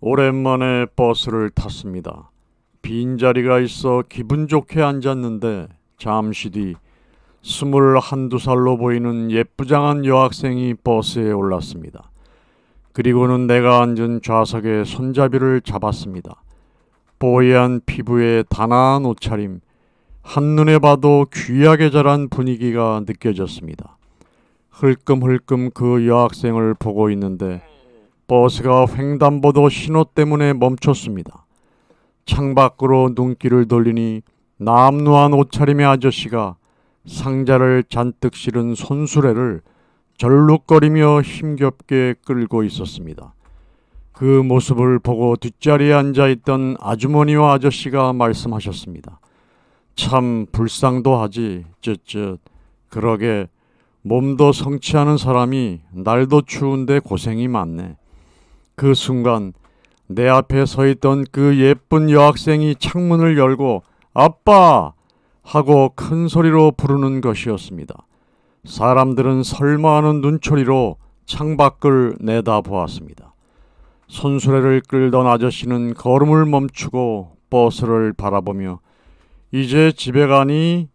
오랜만에 버스를 탔습니다. 빈자리가 있어 기분 좋게 앉았는데 잠시 뒤 스물 한두 살로 보이는 예쁘장한 여학생이 버스에 올랐습니다. 그리고는 내가 앉은 좌석에 손잡이를 잡았습니다. 뽀얀 피부에 단아한 옷차림, 한눈에 봐도 귀하게 자란 분위기가 느껴졌습니다. 흘끔흘끔 그 여학생을 보고 있는데 버스가 횡단보도 신호 때문에 멈췄습니다. 창밖으로 눈길을 돌리니 남루한 옷차림의 아저씨가 상자를 잔뜩 실은 손수레를 절룩거리며 힘겹게 끌고 있었습니다. 그 모습을 보고 뒷자리에 앉아 있던 아주머니와 아저씨가 말씀하셨습니다. 참 불쌍도 하지, 쯧쯧. 그러게 몸도 성취하는 사람이 날도 추운데 고생이 많네. 그 순간 내 앞에 서 있던 그 예쁜 여학생이 창문을 열고 아빠! 하고 큰 소리로 부르는 것이었습니다. 사람들은 설마 하는 눈초리로 창밖을 내다보았습니다. 손수레를 끌던 아저씨는 걸음을 멈추고 버스를 바라보며 이제 집에 가니?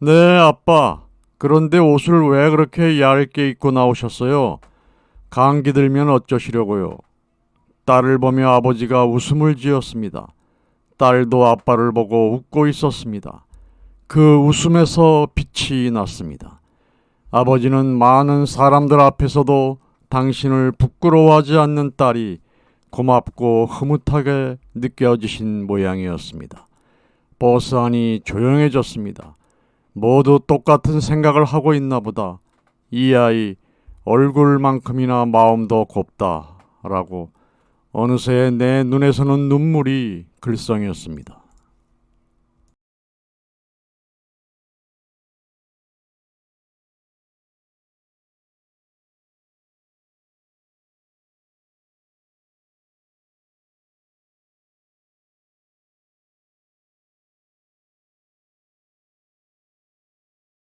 네, 아빠. 그런데 옷을 왜 그렇게 얇게 입고 나오셨어요? 감기 들면 어쩌시려고요? 딸을 보며 아버지가 웃음을 지었습니다. 딸도 아빠를 보고 웃고 있었습니다. 그 웃음에서 빛이 났습니다. 아버지는 많은 사람들 앞에서도 당신을 부끄러워하지 않는 딸이 고맙고 흐뭇하게 느껴지신 모양이었습니다. 버스 안이 조용해졌습니다. 모두 똑같은 생각을 하고 있나 보다. 이 아이 얼굴만큼이나 마음도 곱다. 라고 어느새 내 눈에서는 눈물이 글썽였습니다.